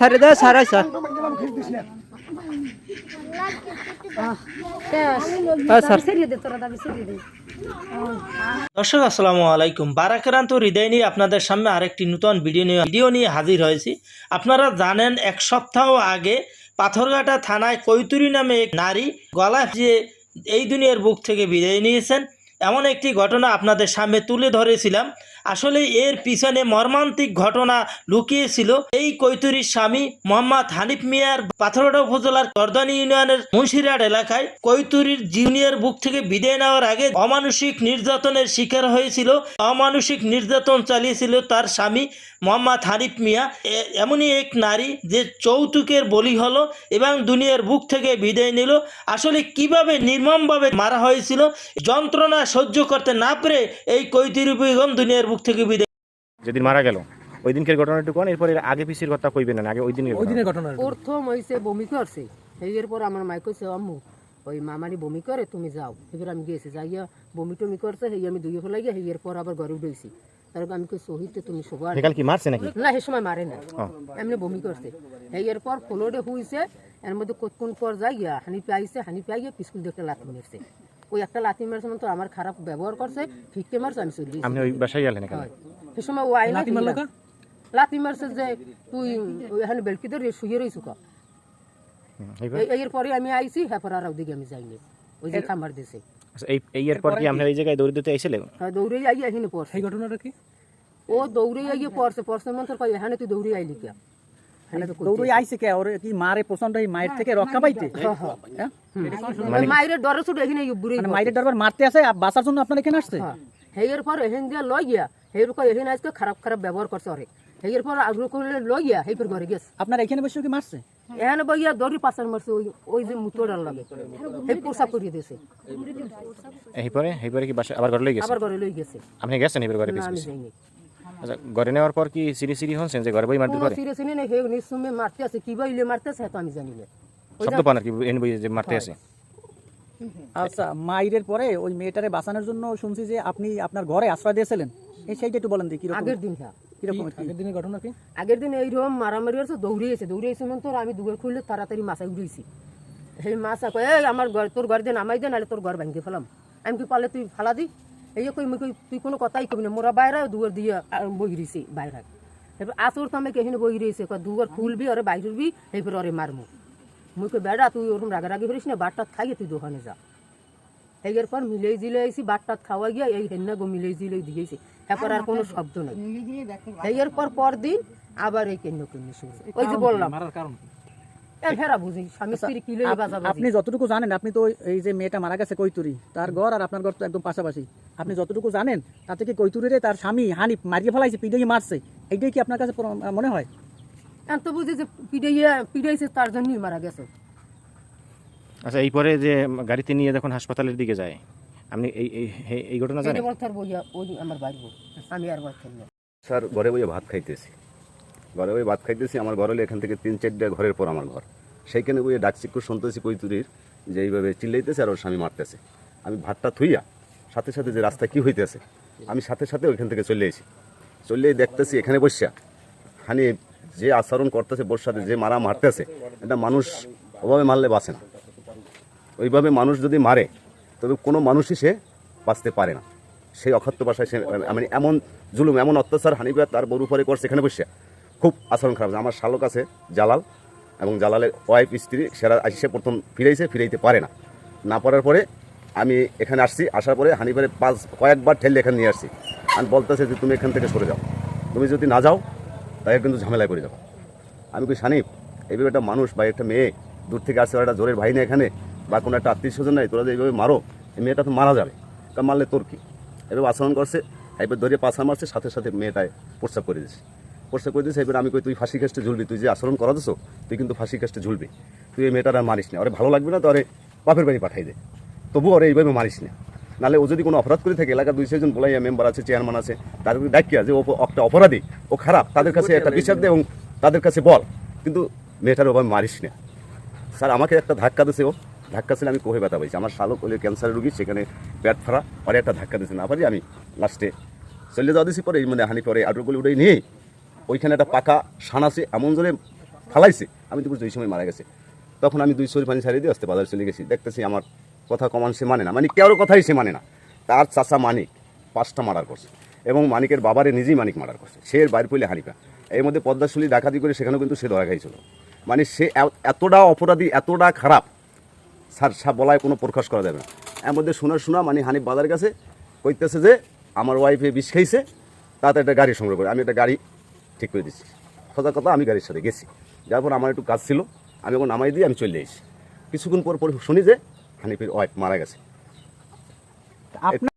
সারি দে সারাই স্যার। দর্শক, আসসালামু আলাইকুম। বারাক্রান্ত হৃদয় নিয়ে আপনাদের সামনে আরেকটি নতুন ভিডিও নিয়ে ভিডিও নিয়ে হাজির হয়েছি। আপনারা জানেন, এক সপ্তাহ আগে পাথরঘাটা থানায় কৈতুরি নামে এক নারী গলা যে এই দুনিয়ার বুক থেকে বিদায় নিয়েছেন, এমন একটি ঘটনা আপনাদের সামনে তুলে ধরেছিলাম। আসলে এর পিছনে মর্মান্তিক ঘটনা লুকিয়েছিল। এই কৈতুরির স্বামী মোহাম্মদ হানিফ মিয়ার পাথরঘাটা উপজেলার করদানি ইউনিয়নের মুন্সিরহাট এলাকায় কৈতুরির জুনিয়র বুক থেকে বিদায় নেওয়ার আগে অমানসিক নির্যাতনের শিকার হয়েছিল। অমানসিক নির্যাতন চালিয়েছিল তার স্বামী মোহাম্মদ হানিফ মিয়া। এমনই এক নারী যে যৌতুকের বলি হলো এবং দুনিয়ার বুক থেকে বিদায় নিল। আসলে কীভাবে নির্মমভাবে মারা হয়েছিল যন্ত্রণা সহ্য করতে না পেরে এই কৈতুরি বেগম দুনিয়ার থেকে বিদায় যেদিন মারা গেল ওই দিনকের ঘটনা একটু কোন এরপরে আগে পিছির কথা কইবেন না আগে ওই দিনের ওই দিনের ঘটনা প্রথম হয়েছে বমি করছে। এর পর আমার মাই কইছে আম্মু ওই মামারি বমি করে তুমি যাও। এবার আমি গেছি যাইয়া বমি টমি করছে সেই আমি দুইয়ে ফেলাই গিয়ে এর পর আবার ঘরে উঠেছি। তারপর আমি কই শহীদে তুমি সবার সেকাল কি মারছে নাকি? না সে সময় মারে না। এমনি বমি করছে। এর পর ফ্লোরে হুইছে এর মধ্যে কোন পর যাইয়া হানি পাইছে হানি পাইয়া পিস্কুল দেখে লাথি মেরছে। ওই একটা লাথি মারছে মানে তো আমার খারাপ ব্যবহার করছে ফিটকে মারছে আমি চলে আপনি ওই বাসায় গেলেন এখানে? সে সময় ও আইনা লাথি মারছে যে তুই এখানে বেলকি ধরে শুয়ে রইছু কা? এর পরে আমি আইছি হ্যাঁ পর আর ওদিকে আমি যাইনি। ওই যে খাম্বার দিছে। আচ্ছা, এই এই এরপর কি আপনার এই জায়গায় দৌড় দিতে আইছিলেন? হ্যাঁ দৌড়ে আই এখানে পড়ছে। এই ঘটনাটা কি? ও দৌড়ে আইয়ে পড়ছে পড়ছে মন তোর কই এখানে তুই দৌড়ে আইলি কে? দৌড়ই আইছে কে? ওর কি মারে প্রচণ্ড এই মায়ের থেকে রক্ষা পাইতে? হ্যাঁ? মায়ের ডরে ছুটে এখানে মানে মায়ের দরবার মারতে আসে বাঁচার জন্য আপনার এখানে আসছে? হেয়ের পর এখান দিয়ে লই গিয়া হেয়ের কই এখানে আজকে খারাপ খারাপ ব্যবহার করছে ওরে। হেয়ের পর আগ্রহ করলে লই গিয়া হেই পর ঘরে গেছে। আপনার এখানে বসে কি মারছে? এখানে বইয়া দড়ি পাচার মারছে ওই ওই যে মুতোড়ার লাগে। হেই পোশাক করিয়ে দিয়েছে। এইপরে এইপরে কি বাসা আবার ঘরে লই গেছে? আবার ঘরে লই গেছে। আপনি গেছেন এবার ঘরে আচ্ছা ঘরে নেওয়ার পর কি সিরি সিরি হচ্ছেন যে ঘরে বই মারতে পারে? নেই হে নিঃসমে মারতে আছে কি বাইলে মারতে আছে তো আমি জানি না। শব্দ পান আর কি এনে বই যে মারতে আছে আচ্ছা মাইরের পরে ওই মেয়েটারে বাঁচানোর জন্য শুনছি যে আপনি আপনার ঘরে আশ্রয় দিয়েছিলেন। এই সেইটা একটু বলেন দেখি আগের দিন হ্যাঁ। কীরকম আগের দিনের ঘটনা কি? আগের দিন এইরকম মারামারি হচ্ছে দৌড়িয়েছে দৌড়িয়েছে মানে তোর আমি দুয়ার খুললে তাড়াতাড়ি মাছায় উড়েছি। সেই মাছা এই আমার ঘর তোর ঘর দিয়ে নামাই দে নাহলে তোর ঘর ভাঙতে ফেলাম। আমি কি পারলে তুই ফালা দি? এই কই মুই কই তুই কোনো কথাই কবি না। মোরা বাইরে দুয়ার দিয়ে বই রয়েছি বাইরে। এবার আসর তো আমি কেহিনে বই রয়েছে দুয়ার খুলবি ওরে বাইরবি এরপর ওরে মারমু। মুই কই বেড়া তুই ওরকম রাগারাগি করিস না বাটটা খাইয়ে তুই দোকানে যা। এর পর মিলেই জিলে আইসি বাটটাত খাওয়া গিয়া এই হেন্না গো মিলেই জিলে দিয়েছি এরপর আর কোনো শব্দ নাই। এর পর পর দিন আবার এই কেন্ন কেন্ন শুরু ওই যে বললাম। এ ফেরা বুঝি স্বামী স্ত্রী কি লই বাজা আপনি যতটুকু জানেন আপনি তো এই যে মেয়েটা মারা গেছে কৈতুরি তার ঘর আর আপনার ঘর তো একদম পাশাপাশি। আপনি যতটুকু জানেন তাতে কি কৈতুরিরে তার স্বামী হানিফ মারিয়ে ফেলাইছে পিডিয়ে মারছে? এইটাই কি আপনার কাছে মনে হয়? এখন তো বুঝি যে পিড়াইয়া পিড়াইছে তার জন্যই মারা গেছে। আচ্ছা এইপরে যে গাড়িতে নিয়ে যখন হাসপাতালের দিকে যায় আপনি এই এই ঘটনা জানেন? ওই আমার বাড়ি আমি আর না স্যার ঘরে বইয়ে ভাত খাইতেছি। ঘরে বইয়ে ভাত খাইতেছি আমার ঘর হলে এখান থেকে তিন চারটা ঘরের পর আমার ঘর। সেইখানে বইয়ে ডাকচিক্কু শুনতেছি কৈতুরির যে এইভাবে চিল্লাইতেছে আর ওর স্বামী মারতেছে। আমি ভাতটা থুইয়া সাথে সাথে যে রাস্তায় কী হইতেছে, আমি সাথে সাথে ওইখান থেকে চলে এসেছি চলে দেখতেছি এখানে বসিয়া। হানি যে আচরণ করতেছে বোর সাথে যে মারা মারতেছে, এটা মানুষ ওভাবে মারলে বাঁচে না। ওইভাবে মানুষ যদি মারে, তবে কোনো মানুষই সে বাঁচতে পারে না। সেই অখাত্য ভাষায় সে মানে এমন জুলুম, এমন অত্যাচার হানিবা তার বড় উপরে করছে, এখানে বসিয়া। খুব আচরণ খারাপ। আমার শালক আছে, জালাল, এবং জালালের ওয়াইফ স্ত্রী, সেরা আসে প্রথম ফিরাইছে, ফিরাইতে পারে না। না পারার পরে আমি এখানে আসছি, আসার পরে হানিবারে পাঁচ, কয়েকবার ঠেলে এখানে নিয়ে আসছি। আমি বলতেছে যে তুমি এখান থেকে সরে যাও। তুমি যদি না যাও তাকে কিন্তু ঝামেলায় করে যাব। আমি কই সানিপ এইভাবে একটা মানুষ বা একটা মেয়ে দূর থেকে আসছে, একটা জোরের ভাই এখানে, বা কোনো একটা আত্মীয় স্বজন নাই, তোরা যে এইভাবে মারো, এই মেয়েটা তো মারা যাবে। তা মারলে তোর কি? এভাবে আচরণ করছে এবার ধরে পাছা মারছে, সাথে সাথে মেয়েটায় প্রস্তাব করে দিয়েছে প্রস্তাব করে দিয়েছে এবার আমি কই, তুই ফাঁসি কাস্টে ঝুলবি, তুই যে আচরণ করা দিছো তুই কিন্তু ফাঁসি কাস্টে ঝুলবি। তুই এই মেয়েটার আর মারিস না। ওরে ভালো লাগবে না তো ওরে বাপের বাড়ি পাঠাই দে। তবু ওরে এইভাবে মারিস না। নাহলে ও যদি কোনো অপরাধ করে থাকে এলাকার দুই চারজন বলাইয়া মেম্বার আছে চেয়ারম্যান আছে তাদেরকে ডাকিয়া যে ও একটা অপরাধী ও খারাপ তাদের কাছে একটা বিচার দে এবং তাদের কাছে বল। কিন্তু মেয়েটার ওভাবে মারিস না। স্যার আমাকে একটা ধাক্কা দিছে ও। ধাক্কা ছিল আমি কোহে ব্যথা পাইছি। আমার শালক হলে ক্যান্সার রুগী সেখানে পেট ফাড়া পরে একটা ধাক্কা দিছে। না পারি আমি লাস্টে চলে যাওয়া দিছি পরে এই মানে হানি পরে আটুর গুলি উঠে নিয়ে ওইখানে একটা পাকা সান আছে এমন জোরে ফালাইছে। আমি তো বুঝছি ওই সময় মারা গেছে। তখন আমি দুই শরীর পানি ছাড়িয়ে দিয়ে আসতে বাজার চলে গেছি। দেখতেছি আমার কথা কমান সে মানে না। মানে কারও কথাই সে মানে না। তার চাচা মানিক পাঁচটা মার্ডার করছে এবং মানিকের বাবারে নিজেই মানিক মার্ডার করছে। সে বাইরে পড়লে হানিকা এর মধ্যে পদ্মাশুলি ডাকাতি করে সেখানেও কিন্তু সে ধরা খাইছিল। মানে সে এতটা অপরাধী, এতটা খারাপ, স্যার, সা বলায় কোনো প্রকাশ করা যাবে না। এর মধ্যে শোনা শোনা মানে হানিফ বাজার কাছে কইতেছে যে, আমার ওয়াইফে বিষ খাইছে, তাতে একটা গাড়ি সংগ্রহ করে। আমি একটা গাড়ি ঠিক করে দিচ্ছি। সোজা কথা, আমি গাড়ির সাথে গেছি। যার পর আমার একটু কাজ ছিল। আমি ওখানে নামাই দিয়ে আমি চলে এসেছি। কিছুক্ষণ পর পর শুনি যে হানিফের ওয়াইফ মারা গেছে।